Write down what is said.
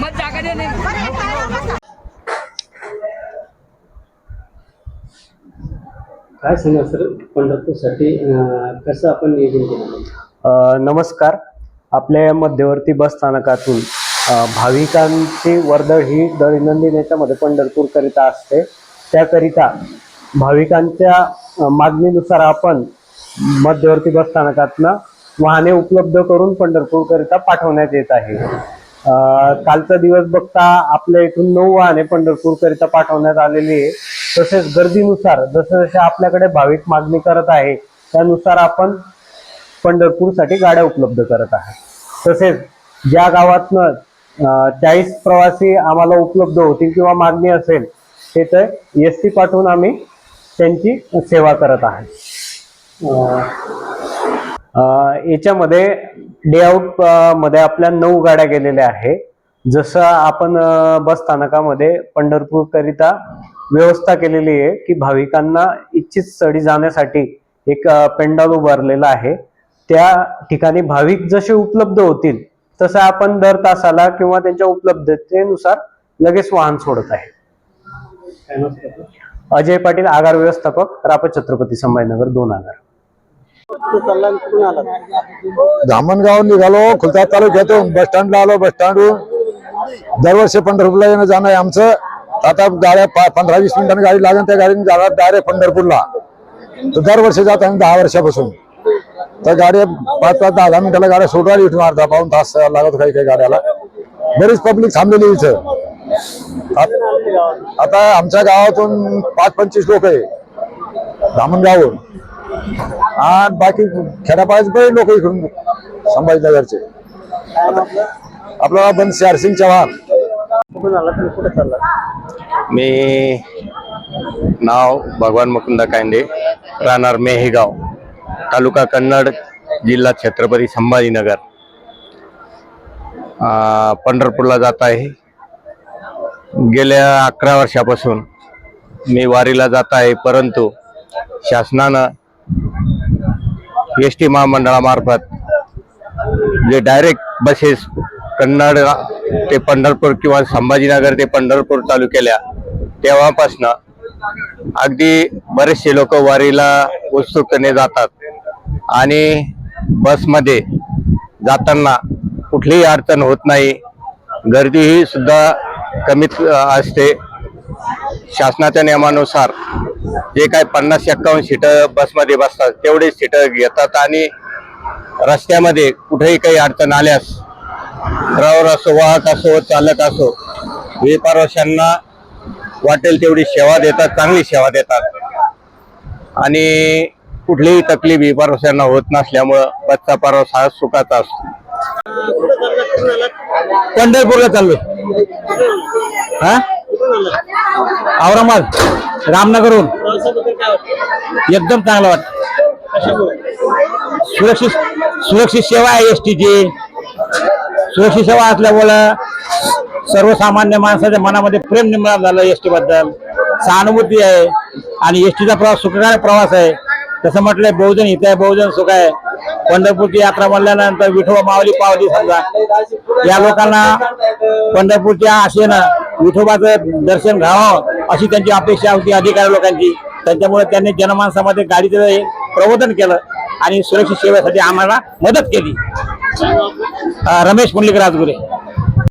मग जागा दे नाही. काय सांगा सर? पंढरपूरसाठी कसं आपण नियोजन केलं? नमस्कार. आपल्या मध्यवर्ती बस स्थानकातून भाविकांची वर्दळ ही दैनंदिन याच्यामध्ये पंढरपूरकरिता असते. त्याकरिता भाविकांच्या मागणीनुसार आपण मध्यवर्ती बस स्थानकातनं वाहने उपलब्ध करून पंढरपूरकरिता पाठवण्यात येत आहे. कालचा दिवस बघता आपल्या इथून नऊ वाहने पंढरपूरकरिता पाठवण्यात आलेली आहे. तसेच गर्दीनुसार जसं जसे आपल्याकडे भाविक मागणी करत आहे त्यानुसार आपण पंढरपूरसाठी गाड्या उपलब्ध करत आहात. तसेच ज्या गावातनं चाळीस प्रवासी आम्हाला उपलब्ध होतील किंवा मागणी असेल ते तर एस टी पाठवून आम्ही त्यांची सेवा करत आहे याच्यामध्ये लेआउटमध्ये आपल्या नऊ गाड्या गेलेल्या आहे जसं आपण बस स्थानकामध्ये पंढरपूरकरिता व्यवस्था केलेली आहे की भाविकांना इच्छित स्थळी जाण्यासाठी एक पेंडॉल उभारलेला आहे. त्या ठिकाणी भाविक जसे उपलब्ध होतील तसं आपण दर तासाला किंवा त्यांच्या उपलब्धतेनुसार लगेच वाहन सोडत आहे? अजय पाटील आगार व्यवस्थापक राप छत्रपती संभाजीनगर दोन आगार कुठं चालला आणि कुठून आला धामणगाव निघालो खुलता तालुक्यातून बस स्टँडला आलो बस स्टँडवरून दरवर्षी पंढरपूरला येणं जाणं आहे आमचं. आता गाड्या पंधरा वीस मिनिटांनी गाडी लागेल त्या गाडीने जाणार डायरेक्ट पंढरपूरला. दरवर्षी जात आम्ही दहा वर्षापासून. तर गाड्या पाच पाच दहा दहा मिनिटाला गाड्या सोडवायला इथून अर्धा पाऊन तास लागत काही काही गाड्याला. बरीच पब्लिक थांबलेली इथं. आता आमच्या गावातून पाच पंचवीस लोक आहे. धामणगावहून आणि बाकी खेड्यापाड्याचे बरेच लोक इकडून संभाजीनगरचे आपला बनसियार सिंग चव्हाण कुठून चालला मी नाव भगवान मुकुंद कांदे राहणार मेहेगाव तालुका कन्नड जिल्हा छत्रपती संभाजीनगर पंढरपूरला जात आहे। गेल्या अकरा वर्षापासून मी वारीला जात आहे परंतु शासनानं एस टी महामंडळामार्फत जे डायरेक्ट बसेस कन्नड ते पंढरपूर किंवा संभाजीनगर ते पंढरपूर चालू केल्या तेव्हापासनं अगदी बरेचसे लोक वारीला उत्सुकतेने जातात. आणि बसमध्ये जाताना कुठलीही अडचण होत नाही. गर्दीही सुद्धा कमीच असते. शासनाच्या नियमानुसार जे काय पन्नास एक्कावन्न सीटं बसमध्ये बसतात तेवढे सीटं घेतात आणि रस्त्यामध्ये कुठेही काही अडचण आल्यास ड्रायव्हर असो वाहक असो चालक असो हे प्रवाशांना वाटेल तेवढी सेवा देतात चांगली सेवा देतात. आणि कुठलीही तकलीफ ही प्रवाशांना होत नसल्यामुळं बसचा प्रवास हा सुखाचा असतो. पंढरपूरला चाललोय. हा? औरंगाबाद रामनगरहून. एकदम चांगलं वाटत. सुरक्षित सुरक्षित सेवा आहे एस टीची सुरक्षित सेवा असल्यामुळं सर्वसामान्य माणसाच्या मनामध्ये प्रेम निर्माण झालं एस टी बद्दल सहानुभूती आहे. आणि एस टीचा प्रवास सुखकारक प्रवास आहे. तसं म्हटलंय बहुजन हित आहे बहुजन सुख आहे. पंढरपूरची यात्रा म्हणल्यानंतर विठोबा माऊली पावली समजा. या लोकांना पंढरपूरच्या आशेनं विठोबाचं दर्शन घ्यावं अशी त्यांची अपेक्षा होती अधिकारी लोकांची. त्यांच्यामुळे त्यांनी जनमानसामध्ये गाडीचं हे प्रबोधन केलं आणि सुरक्षित सेवेसाठी आम्हाला मदत केली. रमेश पुंडलिक राजगुरे.